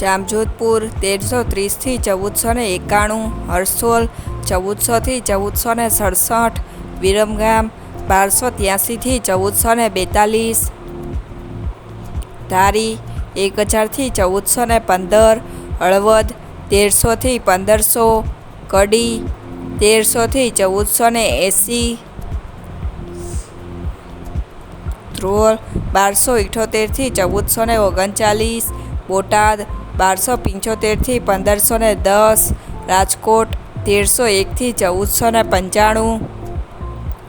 જામજોધપુર તેરસો ત્રીસથી ચૌદસો ને એકાણું, હરસોલ ચૌદસોથી ચૌદસો ને સડસઠ, વિરમગામ બારસો ત્યાસીથી ચૌદસો ને બેતાલીસ, ધારી એક હજારથી ચૌદસો ને પંદર, હળવદ તેરસોથી પંદરસો, કડી તેરસોથી ચૌદસો ને એંસી, ધ્રોલ બારસો ઇઠોતેરથી ચૌદસો ને ઓગણચાલીસ, બોટાદ બારસો પંચોતેરથી પંદરસો ને દસ, રાજકોટ તેરસો એકથી ચૌદસો ને પંચાણું,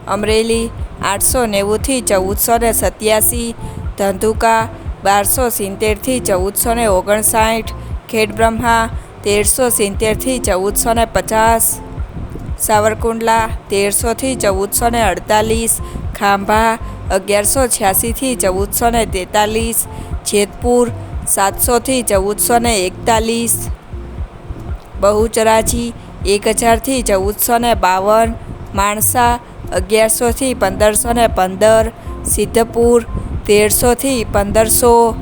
અમરેલી આઠસો નેવુંથી ચૌદસો ને સત્યાસી, ધંધુકા બારસો સિત્તેરથી ચૌદસો ને ઓગણસાઠ, ખેડબ્રહ્મા તેરસો સિત્તેરથી ચૌદસો ને પચાસ, સાવરકુંડલા તેરસોથી ચૌદસો ને અડતાલીસ, ખાંભા અગિયારસો છ્યાસીથી ચૌદસો ને તેતાલીસ, જેતપુર સાતસોથી ચૌદસો ને એકતાલીસ. બહુચરાજી એક હજારથી ચૌદસો ને બાવન. માણસા અગિયારસોથી પંદરસો ને પંદર. સિદ્ધપુર તેરસોથી પંદરસો.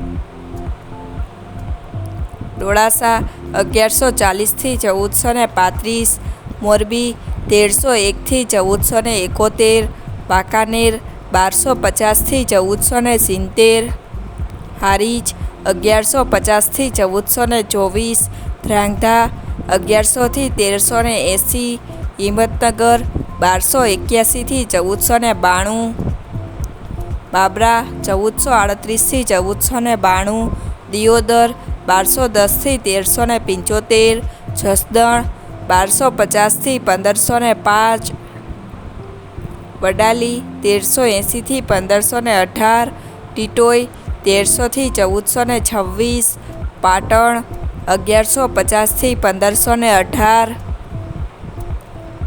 ડોળાસા અગિયારસો ચાલીસથી ચૌદસો ને પાંત્રીસ. મોરબી તેરસો એકથી ચૌદસો ને એકોતેર. વાંકાનેર બારસો પચાસથી ચૌદસો ને સિત્તેર. હારીજ અગિયારસો પચાસથી ચૌદસો ને ચોવીસ ધ્રાંગધા અગિયારસોથી તેરસો ને એંસી, હિંમતનગર બારસો એક્યાસીથી ચૌદસો ને બાણું, બાબરા ચૌદસો આડત્રીસથી ચૌદસો ને બાણું, દિયોદર બારસો દસથી તેરસો ને પંચોતેર, જસદણ બારસો પચાસથી પંદરસો ને પાંચ, વડાલી તેરસો એંસીથી પંદરસો ને અઢાર ટીટોઈ તેરસોથી ચૌદસો ને છવ્વીસ, પાટણ અગિયારસો પચાસથી પંદરસો ને અઢાર,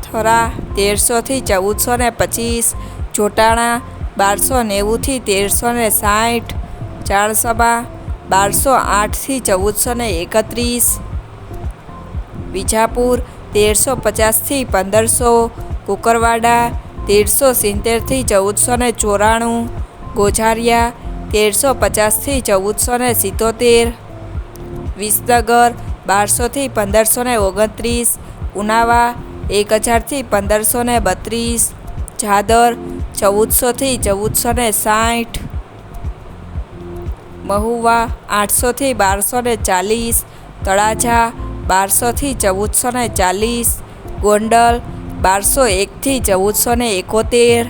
થરા તેરસોથી ચૌદસો ને પચીસ જોટાણા બારસો નેવુંથી તેરસો ને સાઠ ચાણસમા બારસો આઠથી ચૌદસો ને એકત્રીસ, વિજાપુર તેરસો પચાસથી પંદરસો, કુકરવાડા તેરસો સિત્તેરથી ચૌદસો ને ચોરાણું, ગોઝારિયા તેરસો પચાસથી ચૌદસો ને સિત્તોતેર, વિસનગર બારસોથી પંદરસો ને ઓગણત્રીસ, ઉનાવા એક હજારથી પંદરસો ને બત્રીસ, જાદર ચૌદસોથી ચૌદસો ને સાઠ, મહુવા આઠસોથી બારસો ને ચાલીસ, તળાજા બારસોથી ચૌદસો ને ચાલીસ, ગોંડલ બારસો એકથી ચૌદસો ને એકોતેર